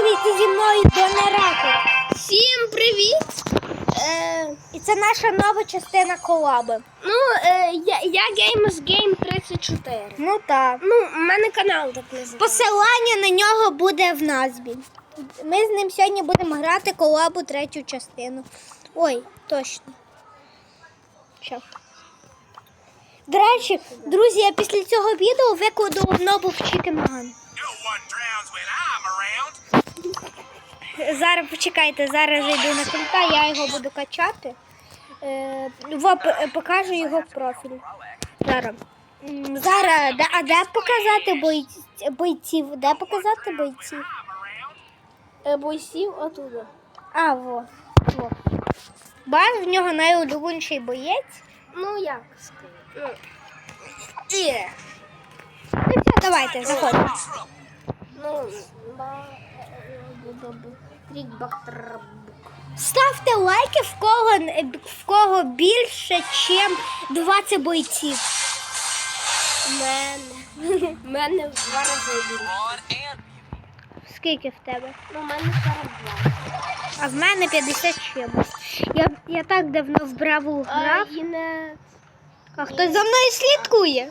привіт! І зі мною Донерекорд. Всім привіт! Е, І це наша нова частина колаби. ну, е, я, я Games Game 34. Ну так. Ну, у мене канал так називається. Посилання на нього буде в назві. Ми з ним сьогодні будемо грати колабу третю частину. Ой, точно. Що? До речі, друзі, я після цього відео викладу нову в Чікенган. Зараз почекайте, зараз зайду на культа, я його буду качати. Е, во, покажу його профіль. Зараз. Зараз, а де показати бойців? Де показати бойців? Е, бойців отуда. А, во. во. Бач, в нього найулюбленіший боєць. Ну, як сказати? І. Ну все, давайте, заходимо. ну, ба... Ставте лайки, в кого, в кого більше, ніж 20 бойців. Мене. Мене в два рази більше. Скільки в тебе? Ну, у мене 42. А в мене 50 чимось. Я, я так давно в браву грав. А, не... А хтось за мною слідкує?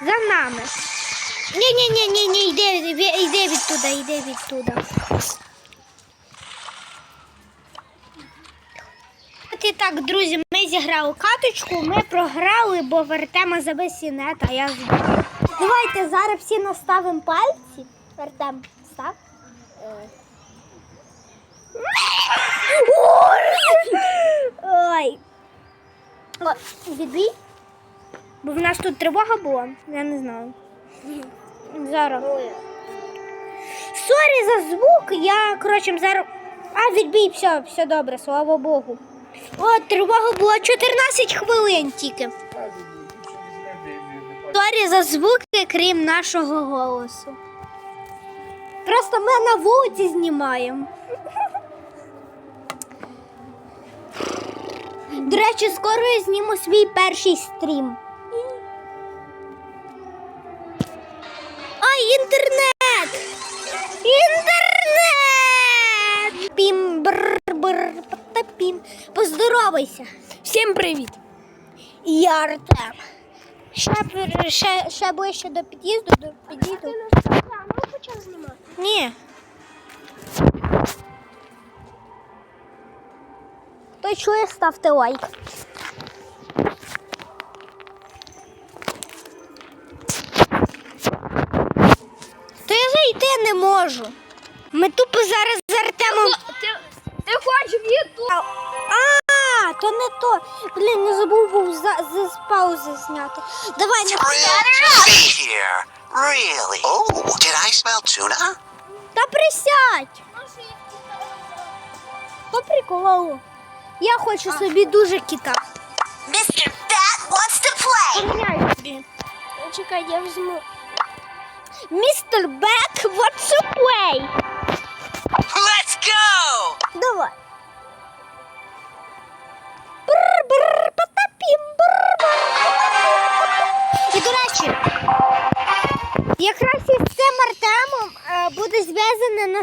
За нами. Ні, ні, ні, йди, йди відтуда, йди відтуда. І так, друзі, ми зіграли каточку, ми програли, бо в Артема забив сінет, а я збив. Давайте зараз всі наставимо пальці. Артем, став. Ой. О, відбій. Бо в нас тут тривога була, я не знаю. Зараз. Сорі за звук, я, коротше, зараз. А, відбій, все, все добре, слава Богу. О, тривога була 14 хвилин тільки. Сорі за звуки, крім нашого голосу. Просто ми на вулиці знімаємо. До речі, скоро я зніму свій перший стрім. Ай, інтернет! Інтернет! Пім бр бр пім. Поздоровайся. Всім привіт! Я Артем. Ще, ще, ще ближче до під'їзду, до під'їзду. Ти не сказав, ну почав знімати. Ні. Хто чує, ставте лайк. То я зайти не можу. Ми тупо зараз з Артемом. Ти, хочеш в Ютуб? А, то не то. Блін, не забув був за, за з паузи зняти. Давай не thrilled to be here. Really? Oh, did I smell tuna? Та присядь. По приколу. Я хочу собі дуже кіта. Mr. Bat wants to play. Поміняю собі. Чекай, я візьму. Містер Бек, what's your play? Go. Давай. Бр-бр, потапім, бр-бр. І до речі, якраз із цим Артемом буде зв'язане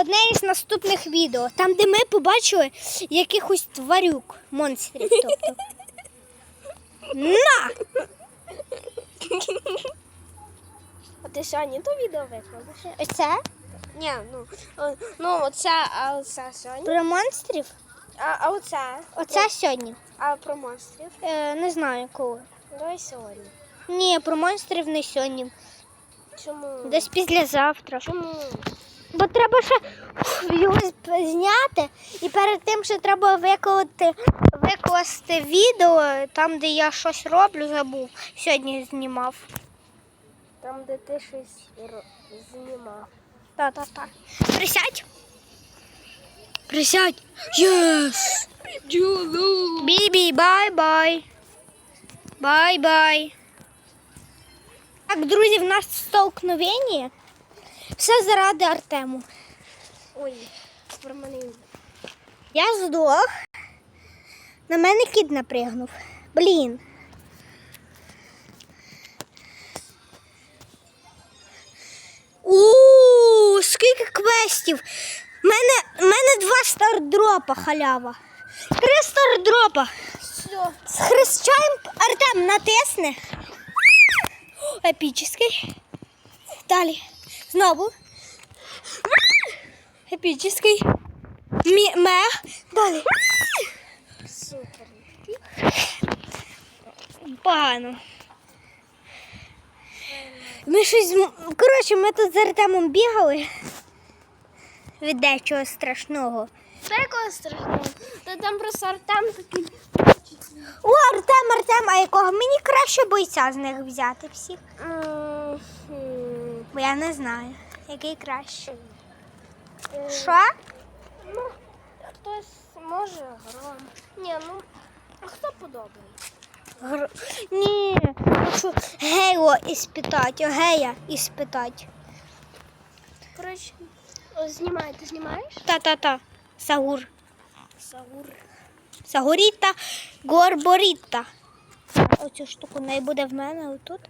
одне із наступних відео, там, де ми побачили якихось тварюк, монстрів. Тобто. На! А ти сьогодні то відео викладеш? Оце Ні, ну, о, ну оце, а оце сьогодні. про монстрів. А, а оце? Оце сьогодні. А про монстрів? Е, не знаю коли. Давай сьогодні. Ні, про монстрів не сьогодні. Чому? Десь післязавтра. Чому? Бо треба ще його зняти, і перед тим ще треба викласти, викласти відео, там, де я щось роблю, забув. Сьогодні знімав. Там, де ти щось ро- знімав. Та-та-та. Присядь. Присядь. Єс. Бібі, бай-бай. Бай-бай. Так, друзі, в нас столкновення. Все заради Артему. Ой, про мене. Я здох. На мене кіт напрягнув. Блін. У, скільки квестів. У мене, мене два стардропа халява. Три стардропа. Все. Схрещаємо Артем натисне. Епічний. Далі. Знову. Епічний. Мі- Мех. Далі. Супер. Погано. Ми щось. Коротше, ми тут з Артемом бігали. Від дечого страшного. Та якого страшного? Та там просто Артем такий. О, Артем, Артем, а якого мені краще бойця з них взяти всіх? Бо я не знаю, який краще. е, Що? Ну, хтось може гром. Ні, ну, а хто подобається? Гр... Ні, хочу гейло іспитати, гея іспитати. Коротше, знімай, ти знімаєш? Та-та-та. Сагур. Саур. Сагуріта, горборіта. Оцю штуку не буде в мене отут.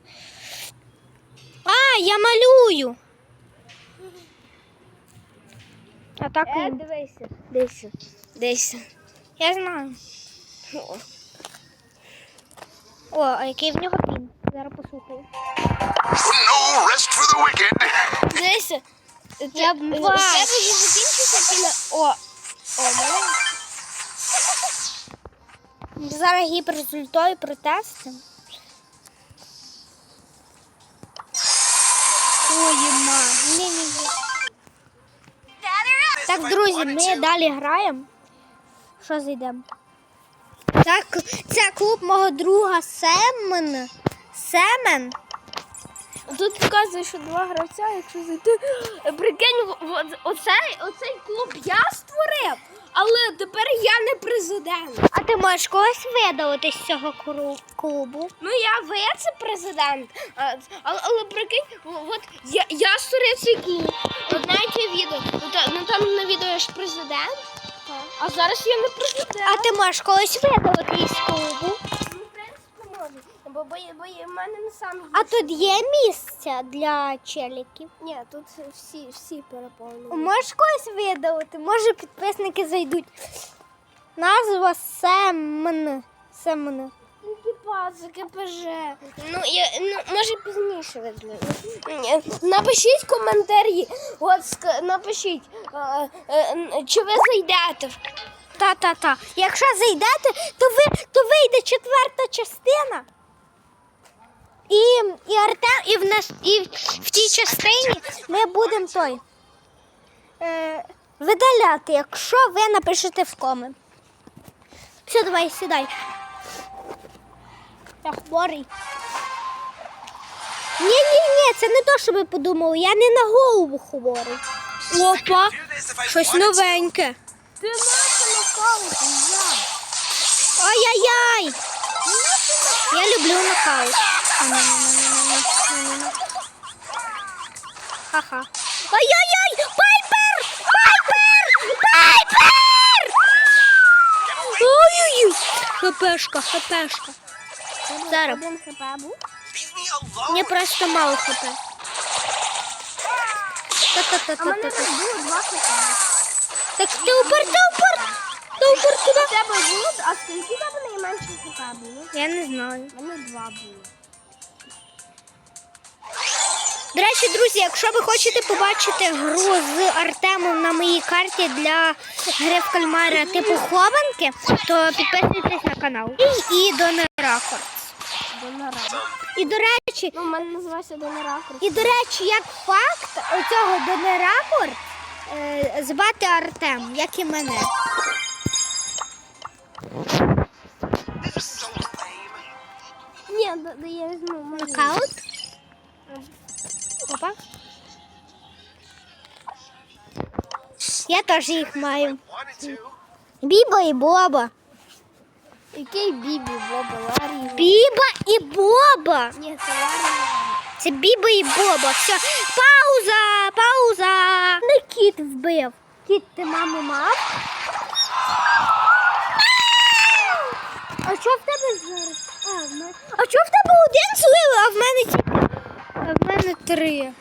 А, я малюю. А так Е, дивися. Дивися. Дивися. я знаю. О, а який в нього пін? Зараз послухаю. No rest for the wicked. Дивися. Я тебе є закінчився піля. О, о, мене. Зараз гіперрезультою протестимо. Ой, ма. Ні-ні-ні. Так, друзі, ми далі граємо. Що зайдемо? Так, це клуб мого друга Семен. Семен. Тут вказує, що два гравця, якщо зайти. Прикинь, оцей, оцей клуб я створив, але тепер я не президент. А ти можеш когось видалити з цього клубу? Ну я віце-президент. Але, але прикинь, от я, я створив цей клуб. От навіть є відео. Ну, ну там на відео я ж президент. А зараз я не президент. А ти можеш когось видалити із клубу? Ну, в принципі, можу. Бо, бо, бо в мене не сам. А тут є місце для челіків? Ні, тут всі, всі переповнені. Можеш когось видалити? Може підписники зайдуть. Назва Семн. Семн. Типа, КПЖ. Ну, я, ну, може пізніше видно. Напишіть коментарі. От напишіть, е, чи ви зайдете. Та-та-та. Якщо зайдете, то ви то вийде четверта частина. І, і Артем, і в нас і в тій частині ми будемо той е, видаляти, якщо ви напишете в комент. Все, давай, сідай. Я хворий. Ні, ні, ні, це не то, що ви подумали. Я не на голову хворий. Опа, щось новеньке. Ти наче накалити, я. Ай-яй-яй! Я люблю нокаут. Ха-ха. Ай-яй-яй! Пайпер! Пайпер! Пайпер! Ой-ой-ой! ХПшка, ХПшка. Alone. Мені просто мало ХП. А мене Та-та-та-та-та. було два хп. Так телепорт, телепорт! Телепорт туди. У тебе було, а скільки тебе найменше хп було? Я не знаю. У мене два було. До речі, друзі, якщо ви хочете побачити гру з Артемом на моїй карті для гри в кальмара типу хованки, то підписуйтесь на канал. І, і Донеракорд. Донора. І до речі, Ну, мене називається Донора. і до речі, як факт оцього Донеракорд е, звати Артем, як і мене. Ні, я візьму. Нокаут. Опа. Я теж їх маю. Біба і Боба. Який Бібі, Боба, Ларі? Біба і Боба. Ні, це Ларі. Це Біба і Боба. Все. Пауза! Пауза! Не кіт вбив. Кіт, ти маму мав? А що в тебе зараз? А, в мене... а що в тебе один злив, а в мене тільки. А в мене три.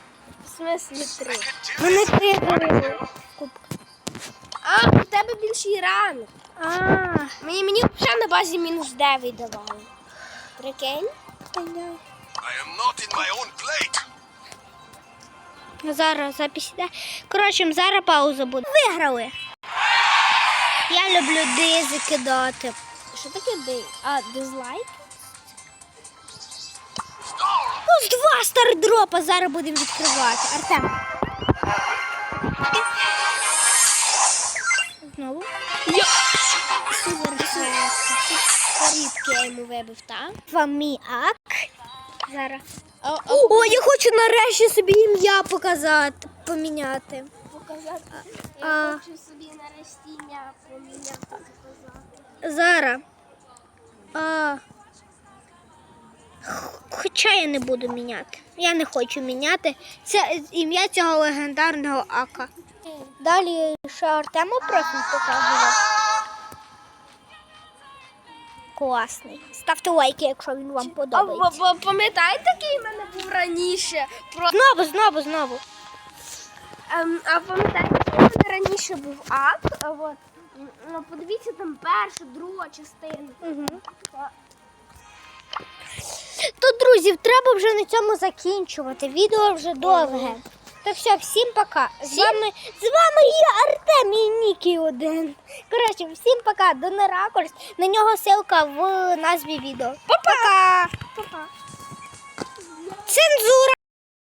смислі три? Мене три. Кубка. А, у тебе більший ранг. А, Мені, мені взагалі на базі мінус 9 давали. Прикинь? I am not in my own plate. зараз запись іде. Коротше, зараз пауза буде. Виграли. Я люблю дизи кидати. Що таке ди? А, дизлайк? Ось два стардропа зараз будемо відкривати. Артем. Рідки я йому вибив, так? Фаміак. Зараз. О, о, О, я хочу нарешті собі ім'я показати, поміняти. показати. А. Я хочу собі нарешті ім'я поміняти, показати. Зараз. А. Хоча я не буду міняти. Я не хочу міняти. Це ім'я цього легендарного Ака. Далі ще Артему профіль показував. Класний. Ставте лайки, якщо він вам А подобається. бо пам'ятаєте, який в мене був раніше? Про... Знову, знову, знову. Ем, а пам'ятаєте, який в мене раніше був ак? От, ну, подивіться там перша, друга частина. Угу. То, друзі, треба вже на цьому закінчувати. Відео вже довге. Так все, всім пока. З вами, з вами я Артем і Нікі один. Коротше, всім пока. До неракурс. На нього ссылка в назві відео. Пока! Па-па. Цензура!